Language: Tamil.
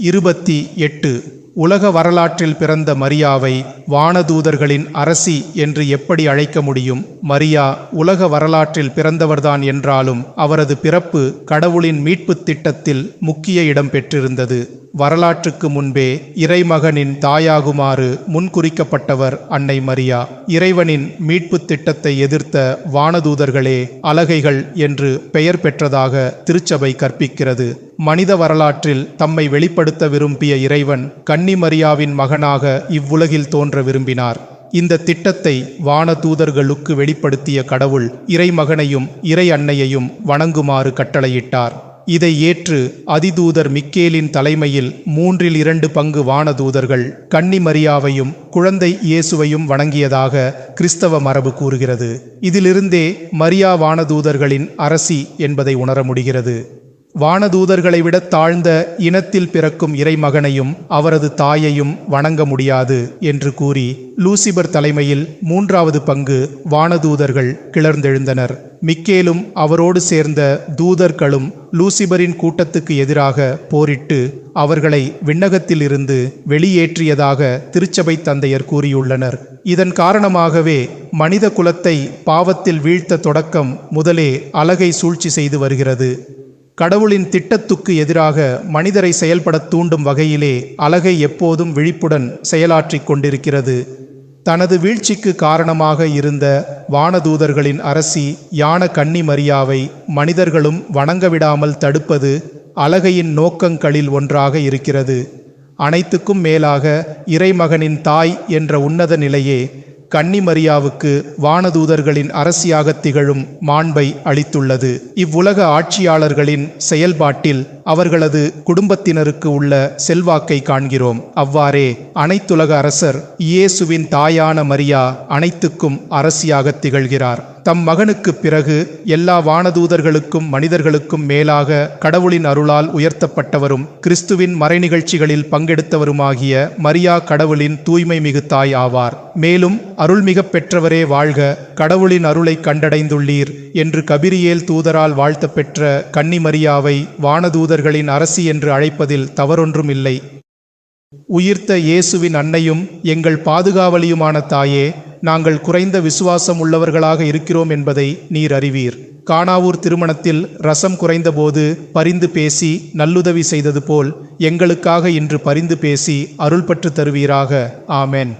இருபத்தி எட்டு. உலக வரலாற்றில் பிறந்த மரியாவை வானதூதர்களின் அரசி என்று எப்படி அழைக்க முடியும்? மரியா உலக வரலாற்றில் பிறந்தவர்தான் என்றாலும் அவரது பிறப்பு கடவுளின் மீட்புத் திட்டத்தில் முக்கிய இடம் பெற்றிருந்தது. வரலாற்றுக்கு முன்பே இறைமகனின் தாயாகுமாறு முன்குறிக்கப்பட்டவர் அன்னை மரியா. இறைவனின் மீட்புத் திட்டத்தை எதிர்த்த வானதூதர்களே அலகைகள் என்று பெயர் பெற்றதாக திருச்சபை கற்பிக்கிறது. மனித வரலாற்றில் தம்மை வெளிப்படுத்த விரும்பிய இறைவன் கன்னிமரியாவின் மகனாக இவ்வுலகில் தோன்ற விரும்பினார். இந்த திட்டத்தை வானதூதர்களுக்கு வெளிப்படுத்திய கடவுள் இறைமகனையும் இறை அன்னையையும் வணங்குமாறு கட்டளையிட்டார். இதை ஏற்று அதிதூதர் மிக்கேலின் தலைமையில் மூன்றில் இரண்டு பங்கு வானதூதர்கள் கன்னி மரியாவையும் குழந்தை இயேசுவையும் வணங்கியதாக கிறிஸ்தவ மரபு கூறுகிறது. இதிலிருந்தே மரியா வானதூதர்களின் அரசி என்பதை உணர முடிகிறது. வானதூதர்களை விட தாழ்ந்த இனத்தில் பிறக்கும் இறைமகனையும் அவரது தாயையும் வணங்க முடியாது என்று கூறி லூசிபர் தலைமையில் மூன்றாவது பங்கு வானதூதர்கள் கிளர்ந்தெழுந்தனர். மிக்கேலும் அவரோடு சேர்ந்த தூதர்களும் லூசிபரின் கூட்டத்துக்கு எதிராக போரிட்டு அவர்களை விண்ணகத்திலிருந்து வெளியேற்றியதாக திருச்சபை தந்தையர் கூறியுள்ளனர். இதன் காரணமாகவே மனித குலத்தை பாவத்தில் வீழ்த்த தொடக்கம் முதலே அலகை சூழ்ச்சி செய்து வருகிறது. கடவுளின் திட்டத்துக்கு எதிராக மனிதரை செயல்படத் தூண்டும் வகையிலே அலகை எப்போதும் விழிப்புடன் செயலாற்றிக் கொண்டிருக்கிறது. தனது வீழ்ச்சிக்கு காரணமாக இருந்த வானதூதர்களின் அரசி யான கன்னி மரியாவை மனிதர்களும் வணங்கவிடாமல் தடுப்பது அலகையின் நோக்கங்களில் ஒன்றாக இருக்கிறது. அனைத்துக்கும் மேலாக இறைமகனின் தாய் என்ற உன்னத நிலையே கன்னி மரியாவுக்கு வானதூதர்களின் அரசியாக திகழும் மாண்பை அளித்துள்ளது. இவ்வுலக ஆட்சியாளர்களின் செயல்பாட்டில் அவர்களது குடும்பத்தினருக்கு உள்ள செல்வாக்கை காண்கிறோம். அவ்வாறே அனைத்துலக அரசர் இயேசுவின் தாயான மரியா அனைத்துக்கும் அரசியாக திகழ்கிறார். தம் மகனுக்கு பிறகு எல்லா வானதூதர்களுக்கும் மனிதர்களுக்கும் மேலாக கடவுளின் அருளால் உயர்த்தப்பட்டவரும் கிறிஸ்துவின் மறை நிகழ்ச்சிகளில் பங்கெடுத்தவருமாகிய மரியா கடவுளின் தூய்மை மிகு தாய் ஆவார். மேலும் அருள்மிக பெற்றவரே வாழ்க கடவுளின் அருளை கண்டடைந்துள்ளீர் என்று கபிரியேல் தூதரால் வாழ்த்த பெற்ற கன்னிமரியாவை வானதூதர்களின் அரசி என்று அழைப்பதில் தவறொன்றும் இல்லை உயிர்த்த இயேசுவின் அன்னையும் எங்கள் பாதுகாவலியுமான தாயே நாங்கள் குறைந்த விசுவாசம் உள்ளவர்களாக இருக்கிறோம் என்பதை நீர் அறிவீர். காணாவூர் திருமணத்தில் ரசம் குறைந்தபோது பரிந்து பேசி நல்லுதவி செய்தது போல் எங்களுக்காக இன்று பரிந்து பேசி அருள்பற்று தருவீராக. ஆமென்.